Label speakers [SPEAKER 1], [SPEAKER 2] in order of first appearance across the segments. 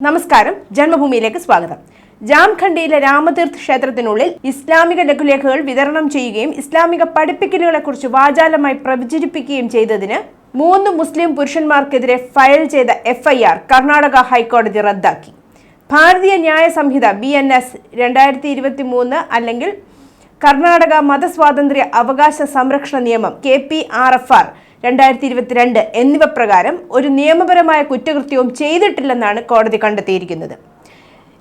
[SPEAKER 1] നമസ്കാരം. ജന്മഭൂമിയിലേക്ക് സ്വാഗതം. ജാംഖണ്ഡിയിലെ രാമതീർത്ഥ ക്ഷേത്രത്തിനുള്ളിൽ ഇസ്ലാമിക ലഘുലേഖകൾ വിതരണം ചെയ്യുകയും ഇസ്ലാമിക പഠിപ്പിക്കലുകളെക്കുറിച്ച് വാചാലമായി പ്രചരിപ്പിക്കുകയും ചെയ്തതിന് മൂന്ന് മുസ്ലിം പുരുഷന്മാർക്കെതിരെ ഫയൽ ചെയ്ത എഫ്ഐആർ കർണാടക ഹൈക്കോടതി റദ്ദാക്കി. ഭാരതീയ ന്യായ സംഹിത ബി എൻ എസ് രണ്ടായിരത്തി ഇരുപത്തി മൂന്ന് അല്ലെങ്കിൽ കർണാടക മതസ്വാതന്ത്ര്യ അവകാശ സംരക്ഷണ നിയമം K P R F R രണ്ടായിരത്തി ഇരുപത്തിരണ്ട് എന്നിവ പ്രകാരം ഒരു നിയമപരമായ കുറ്റകൃത്യവും ചെയ്തിട്ടില്ലെന്നാണ് കോടതി കണ്ടെത്തിയിരിക്കുന്നത്.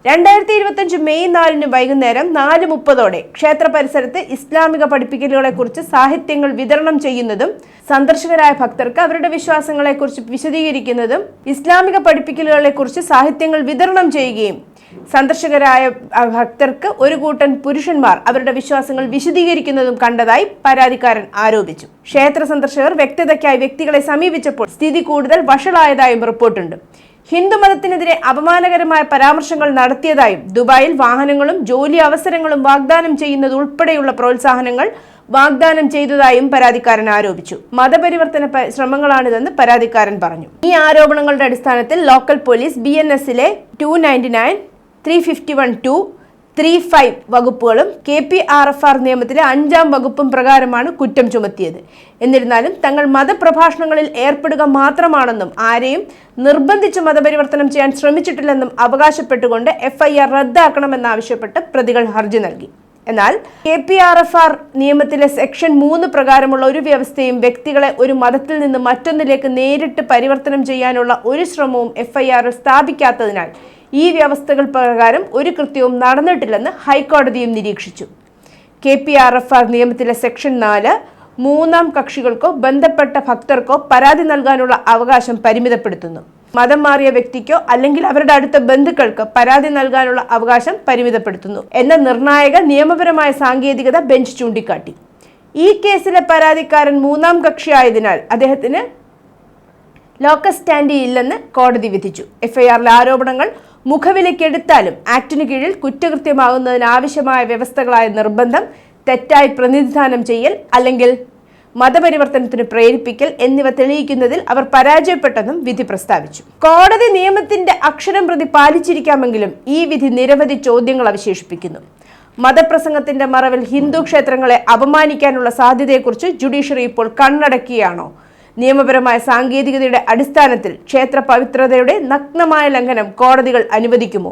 [SPEAKER 1] രണ്ടായിരത്തി ഇരുപത്തഞ്ച് മെയ് നാലിന് വൈകുന്നേരം നാല് മുപ്പതോടെ ക്ഷേത്ര പരിസരത്ത് ഇസ്ലാമിക പഠിപ്പിക്കലുകളെക്കുറിച്ച് സാഹിത്യങ്ങൾ വിതരണം ചെയ്യുന്നതും സന്ദർശകരായ ഭക്തർക്ക് അവരുടെ വിശ്വാസങ്ങളെക്കുറിച്ച് വിശദീകരിക്കുന്നതും ഇസ്ലാമിക പഠിപ്പിക്കലുകളെക്കുറിച്ച് സാഹിത്യങ്ങൾ വിതരണം ചെയ്യുകയും സന്ദർശകരായ ഭക്തർക്ക് ഒരു കൂട്ടൻ പുരുഷന്മാർ അവരുടെ വിശ്വാസങ്ങൾ വിശദീകരിക്കുന്നതും കണ്ടതായി പരാതിക്കാരൻ ആരോപിച്ചു. ക്ഷേത്ര സന്ദർശകർ വ്യക്തതയ്ക്കായി വ്യക്തികളെ സമീപിച്ചപ്പോൾ സ്ഥിതി കൂടുതൽ വഷളായതായും റിപ്പോർട്ടുണ്ട്. ഹിന്ദുമതത്തിനെതിരെ അപമാനകരമായ പരാമർശങ്ങൾ നടത്തിയതായും ദുബായിൽ വാഹനങ്ങളും ജോലി അവസരങ്ങളും വാഗ്ദാനം ചെയ്യുന്നത് ഉൾപ്പെടെയുള്ള പ്രോത്സാഹനങ്ങൾ വാഗ്ദാനം ചെയ്തതായും പരാതിക്കാരൻ ആരോപിച്ചു. മതപരിവർത്തന ശ്രമങ്ങളാണിതെന്ന് പരാതിക്കാരൻ പറഞ്ഞു. ഈ ആരോപണങ്ങളുടെ അടിസ്ഥാനത്തിൽ ലോക്കൽ പോലീസ് ബി എൻ എസിലെ two ninety nine three fifty one two three five വകുപ്പുകളും K P R F R നിയമത്തിലെ അഞ്ചാം വകുപ്പും പ്രകാരമാണ് കുറ്റം ചുമത്തിയത്. എന്നിരുന്നാലും തങ്ങൾ മതപ്രഭാഷണങ്ങളിൽ ഏർപ്പെടുക മാത്രമാണെന്നും ആരെയും നിർബന്ധിച്ച് മതപരിവർത്തനം ചെയ്യാൻ ശ്രമിച്ചിട്ടില്ലെന്നും അവകാശപ്പെട്ടുകൊണ്ട് എഫ്ഐആർ റദ്ദാക്കണമെന്നാവശ്യപ്പെട്ട് പ്രതികൾ ഹർജി നൽകി. എന്നാൽ K P R F R നിയമത്തിലെ സെക്ഷൻ മൂന്ന് പ്രകാരമുള്ള ഒരു വ്യവസ്ഥയും വ്യക്തികളെ ഒരു മതത്തിൽ നിന്ന് മറ്റൊന്നിലേക്ക് നേരിട്ട് പരിവർത്തനം ചെയ്യാനുള്ള ഒരു ശ്രമവും എഫ്ഐആറിൽ സ്ഥാപിക്കാത്തതിനാൽ ഈ വ്യവസ്ഥകൾ പ്രകാരം ഒരു കൃത്യവും നടന്നിട്ടില്ലെന്ന് ഹൈക്കോടതിയും നിരീക്ഷിച്ചു. K P R F R നിയമത്തിലെ സെക്ഷൻ നാല് മൂന്നാം കക്ഷികൾക്കോ ബന്ധപ്പെട്ട ഭക്തർക്കോ പരാതി നൽകാനുള്ള അവകാശം പരിമിതപ്പെടുത്തുന്നു. മതം മാറിയ വ്യക്തിക്കോ അല്ലെങ്കിൽ അവരുടെ അടുത്ത ബന്ധുക്കൾക്ക് പരാതി നൽകാനുള്ള അവകാശം പരിമിതപ്പെടുത്തുന്നു എന്ന നിർണായക നിയമപരമായ സാങ്കേതികത ബെഞ്ച് ചൂണ്ടിക്കാട്ടി. ഈ കേസിലെ പരാതിക്കാരൻ മൂന്നാം കക്ഷിയായതിനാൽ അദ്ദേഹത്തിന് ലോക്കസ് സ്റ്റാൻഡി ഇല്ലെന്ന് കോടതി വിധിച്ചു. എഫ്ഐആറിലെ ആരോപണങ്ങൾ മുഖവിലക്കെടുത്താലും ആക്ടിന് കീഴിൽ കുറ്റകൃത്യമാകുന്നതിനാവശ്യമായ വ്യവസ്ഥകളായ നിർബന്ധം തെറ്റായി പ്രതിനിധാനം ചെയ്യൽ അല്ലെങ്കിൽ മതപരിവർത്തനത്തിന് പ്രേരിപ്പിക്കൽ എന്നിവ തെളിയിക്കുന്നതിൽ അവർ പരാജയപ്പെട്ടെന്നും വിധി പ്രസ്താവിച്ചു. കോടതി നിയമത്തിന്റെ അക്ഷരം പ്രതി പാലിച്ചിരിക്കാമെങ്കിലും ഈ വിധി നിരവധി ചോദ്യങ്ങൾ അവശേഷിപ്പിക്കുന്നു. മതപ്രസംഗത്തിന്റെ മറവിൽ ഹിന്ദു ക്ഷേത്രങ്ങളെ അപമാനിക്കാനുള്ള സാധ്യതയെക്കുറിച്ച് ജുഡീഷ്യറി ഇപ്പോൾ കണ്ണടക്കുകയാണോ നിയമപരമായ സാങ്കേതികതയുടെ അടിസ്ഥാനത്തിൽ ക്ഷേത്ര പവിത്രതയുടെ നഗ്നമായ ലംഘനം കോടതികൾ അനുവദിക്കുമോ?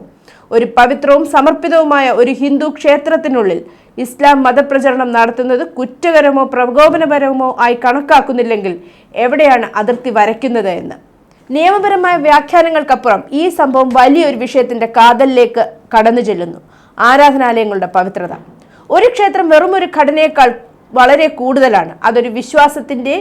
[SPEAKER 1] ഒരു പവിത്രവും സമർപ്പിതവുമായ ഒരു ഹിന്ദു ക്ഷേത്രത്തിനുള്ളിൽ ഇസ്ലാം മതപ്രചരണം നടത്തുന്നത് കുറ്റകരമോ പ്രകോപനപരമോ ആയി കണക്കാക്കുന്നില്ലെങ്കിൽ എവിടെയാണ് അതിർത്തി വരയ്ക്കുന്നത് എന്ന്? നിയമപരമായ വ്യാഖ്യാനങ്ങൾക്കപ്പുറം ഈ സംഭവം വലിയൊരു വിഷയത്തിന്റെ കാതലിലേക്ക് കടന്നു ചെല്ലുന്നു. ആരാധനാലയങ്ങളുടെ പവിത്രത. ഒരു ക്ഷേത്രം വെറും ഒരു ഘടനയേക്കാൾ വളരെ കൂടുതലാണ്. അതൊരു വിശ്വാസത്തിന്റെ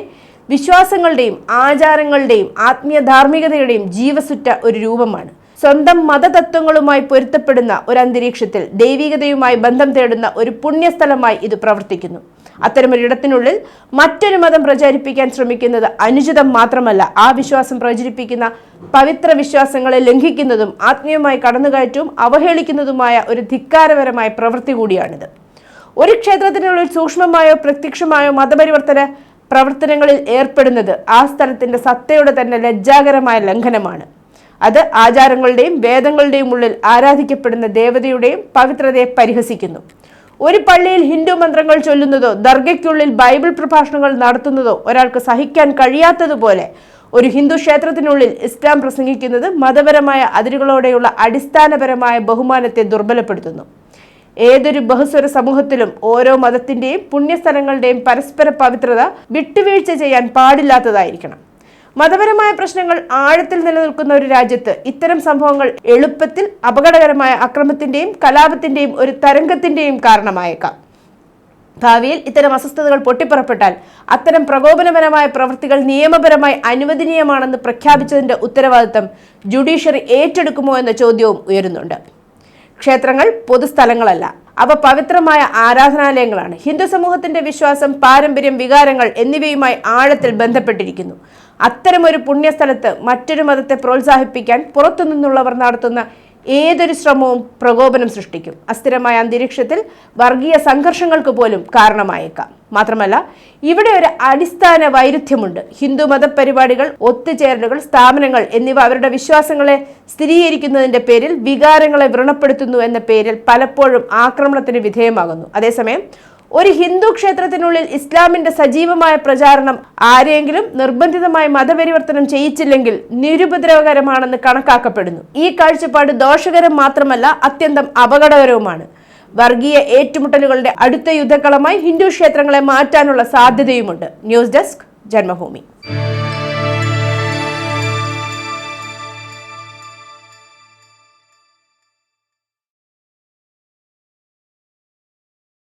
[SPEAKER 1] വിശ്വാസങ്ങളുടെയും ആചാരങ്ങളുടെയും ആത്മീയ ധാർമ്മികതയുടെയും ജീവസുറ്റ ഒരു രൂപമാണ്. സ്വന്തം മതതത്വങ്ങളുമായി പൊരുത്തപ്പെടുന്ന ഒരു അന്തരീക്ഷത്തിൽ ദൈവികതയുമായി ബന്ധം തേടുന്ന ഒരു പുണ്യസ്ഥലമായി ഇത് പ്രവർത്തിക്കുന്നു. അത്തരമൊരിടത്തിനുള്ളിൽ മറ്റൊരു മതം പ്രചരിപ്പിക്കാൻ ശ്രമിക്കുന്നത് അനുചിതം മാത്രമല്ല ആ വിശ്വാസം പ്രചരിപ്പിക്കുന്ന പവിത്ര വിശ്വാസങ്ങളെ ലംഘിക്കുന്നതും ആത്മീയമായി കടന്നുകയറ്റവും അവഹേളിക്കുന്നതുമായ ഒരു ധിക്കാരപരമായ പ്രവൃത്തി കൂടിയാണിത്. ഒരു ക്ഷേത്രത്തിനുള്ളിൽ സൂക്ഷ്മമായോ പ്രത്യക്ഷമായോ മതപരിവർത്തന പ്രവർത്തനങ്ങളിൽ ഏർപ്പെടുന്നത് ആ സ്ഥലത്തിന്റെ സത്തയുടെ തന്നെ ലജ്ജാകരമായ ലംഘനമാണ്. അത് ആചാരങ്ങളുടെയും വേദങ്ങളുടെയും ഉള്ളിൽ ആരാധിക്കപ്പെടുന്ന ദേവതയുടെയും പവിത്രതയെ പരിഹസിക്കുന്നു. ഒരു പള്ളിയിൽ ഹിന്ദു മന്ത്രങ്ങൾ ചൊല്ലുന്നതോ ദർഗയ്ക്കുള്ളിൽ ബൈബിൾ പ്രഭാഷണങ്ങൾ നടത്തുന്നതോ ഒരാൾക്ക് സഹിക്കാൻ കഴിയാത്തതുപോലെ ഒരു ഹിന്ദു ക്ഷേത്രത്തിനുള്ളിൽ ഇസ്ലാം പ്രസംഗിക്കുന്നത് മതപരമായ അതിരുകളോടെയുള്ള അടിസ്ഥാനപരമായ ബഹുമാനത്തെ ദുർബലപ്പെടുത്തുന്നു. ഏതൊരു ബഹുസ്വര സമൂഹത്തിലും ഓരോ മതത്തിന്റെയും പുണ്യസ്ഥലങ്ങളുടെയും പരസ്പര പവിത്രത വിട്ടുവീഴ്ച ചെയ്യാൻ പാടില്ലാത്തതായിരിക്കണം. മതപരമായ പ്രശ്നങ്ങൾ ആഴത്തിൽ നിലനിൽക്കുന്ന ഒരു രാജ്യത്ത് ഇത്തരം സംഭവങ്ങൾ എളുപ്പത്തിൽ അപകടകരമായ അക്രമത്തിന്റെയും കലാപത്തിന്റെയും ഒരു തരംഗത്തിന്റെയും കാരണമായേക്കാം. ഭാവിയിൽ ഇത്തരം അസ്വസ്ഥതകൾ പൊട്ടിപ്പുറപ്പെട്ടാൽ അത്തരം പ്രകോപനപരമായ പ്രവൃത്തികൾ നിയമപരമായി അനുവദനീയമാണെന്ന് പ്രഖ്യാപിച്ചതിന്റെ ഉത്തരവാദിത്തം ജുഡീഷ്യറി ഏറ്റെടുക്കുമോ എന്ന ചോദ്യവും ഉയരുന്നുണ്ട്. ക്ഷേത്രങ്ങൾ പൊതുസ്ഥലങ്ങളല്ല. അവ പവിത്രമായ ആരാധനാലയങ്ങളാണ്. ഹിന്ദു സമൂഹത്തിന്റെ വിശ്വാസം പാരമ്പര്യം വികാരങ്ങൾ എന്നിവയുമായി ആഴത്തിൽ ബന്ധപ്പെട്ടിരിക്കുന്നു. അത്തരമൊരു പുണ്യസ്ഥലത്ത് മറ്റൊരു മതത്തെ പ്രോത്സാഹിപ്പിക്കാൻ പുറത്തുനിന്നുള്ളവർ നടത്തുന്ന ഏതൊരു ശ്രമവും പ്രകോപനം സൃഷ്ടിക്കും. അസ്ഥിരമായ അന്തരീക്ഷത്തിൽ വർഗീയ സംഘർഷങ്ങൾക്ക് പോലും കാരണമായേക്കാം. മാത്രമല്ല ഇവിടെ ഒരു അടിസ്ഥാന വൈരുദ്ധ്യമുണ്ട്. ഹിന്ദു മതപരിപാടികൾ ഒത്തുചേരലുകൾ സ്ഥാപനങ്ങൾ എന്നിവ അവരുടെ വിശ്വാസങ്ങളെ സ്ഥിരീകരിക്കുന്നതിന്റെ പേരിൽ വികാരങ്ങളെ വ്രണപ്പെടുത്തുന്നു എന്ന പേരിൽ പലപ്പോഴും ആക്രമണത്തിന് വിധേയമാകുന്നു. അതേസമയം ഒരു ഹിന്ദു ക്ഷേത്രത്തിനുള്ളിൽ ഇസ്ലാമിന്റെ സജീവമായ പ്രചാരണം ആരെങ്കിലും നിർബന്ധിതമായി മതപരിവർത്തനം ചെയ്യിച്ചില്ലെങ്കിൽ നിരുപദ്രവകരമാണെന്ന് കണക്കാക്കപ്പെടുന്നു. ഈ കാഴ്ചപ്പാട് ദോഷകരം മാത്രമല്ല അത്യന്തം അപകടകരവുമാണ്. വർഗീയ ഏറ്റുമുട്ടലുകളുടെ അടുത്ത യുദ്ധക്കളമായി ഹിന്ദു ക്ഷേത്രങ്ങളെ മാറ്റാനുള്ള സാധ്യതയുമുണ്ട്. News desk Janmabhumi.